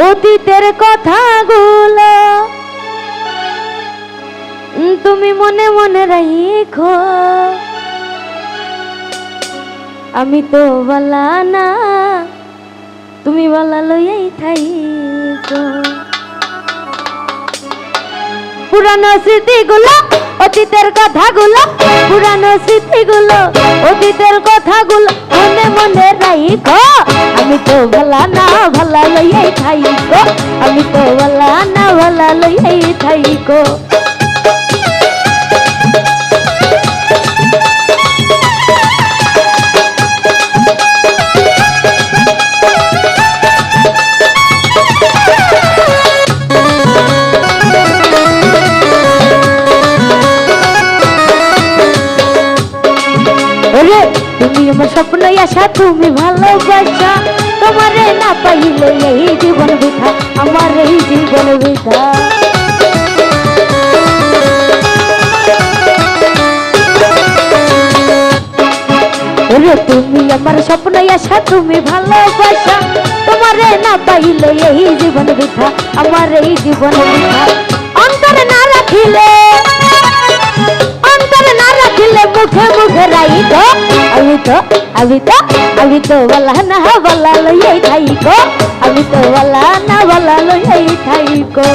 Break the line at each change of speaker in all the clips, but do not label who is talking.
অতীতের কথাগুলো তুমি মনে মনে রাখো আমি তো বলা না, তুমি বলা লইয়াই থাইকো। পুরানো স্মৃতিগুলো, অতীতের কথাগুলো, পুরানো স্মৃতিগুলো, অতীতের কথাগুলো মনে মনে রাখো তো বলা না ভালা লইয়াই থাইকো আমি তো বলা না ভালা লইয়াই থাইকো তুমি আমার স্বপ্ন আশা, তুমি ভালোবাসা। তোমারে না পাইলে এই জীবন বৃথা, আমার এই জীবন বৃথা। ওরে তুমি আমার স্বপ্ন, আশা তুমি ভালোবাসা, তোমারে না পাইলে এই জীবন বৃথা, আমার এই জীবন বৃথা। অন্তরে না রাখিলে, অন্তরে না রাখিলে মুখে মুখে রাই তো আমি তো আমি তো আমি তো বলা না বলা লইয়াই থাইকো আমি তো বলা না বলা লইয়াই থাইকো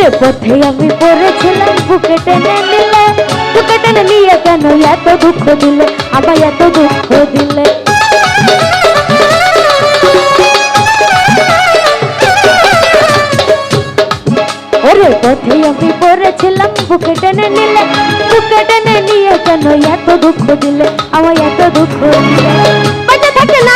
ওরে পথে আমি পড়েছিলাম, বুকে টেনে নিলে, বুকে টেনে নিয়ে কেন এত দুঃখ দিলে, আমায় এত দুঃখ দিলে? ওরে পথে আমি পড়েছিলাম, বুকে টেনে নিলে, বুকে টেনে নিয়ে কেন এত দুঃখ দিলে, আমায় এত দুঃখ দিলে? বাজে থাকে না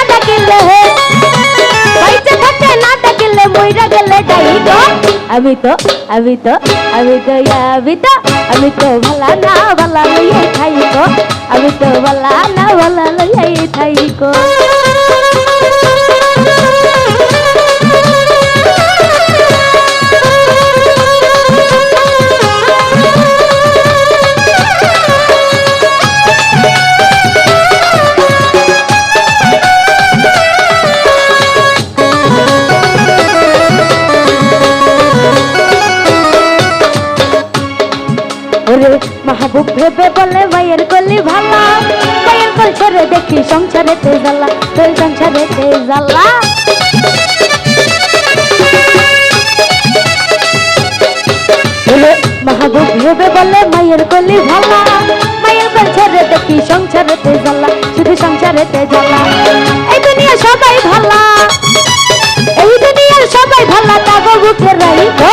আমি তো আমি তো আমি তো আমি তো আমি তো ভালা না ভালা লইয়াই থাইকো আমি তো ভালা না ভালা লইয়াই থাইকো ওরে মাহবুব ভেবে বলে মায়ের গলি ভালা। মায়ের গল ছেড়ে দেখি সংসারে তে জ্বালা, তোর সংসারে তে জ্বালা মাহবুব ভেবে বলে মায়ের গলি ভালা। মায়ের গল ছেড়ে দেখি সংসারে তে জ্বালা, শুধু সংসারে তে জ্বালা। এই দুনিয়া সবাই ভালা, এই দুনিয়ার সবাই ভালা, তাগো বুকে রাইকো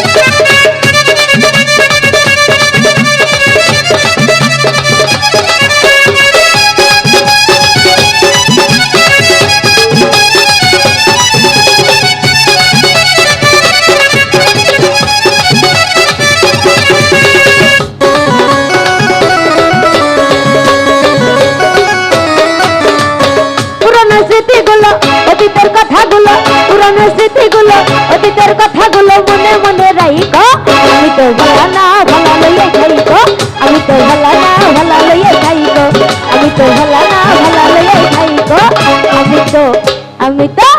কথাগুলো পুরনো স্মৃতিগুলো অতীতের কথাগুলো মনে মনে রাইকো আমি তো ভালা না ভালা লইয়া খাইকো আমি তো ভালা না ভালা লইয়া খাইকো আমি তো ভালা না ভালা লইয়া খাইকো আমি তো আমি তো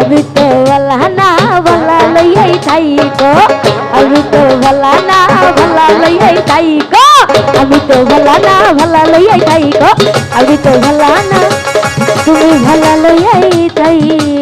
আমি তো ভালা না ভালা লইয়াই থাইকো আমি তো ভালা না ভালা লইয়াই থাইকো আমি তো ভালা না ভালা লইয়াই থাইকো আমি তো ভালা না তুমি ভালা লইয়াই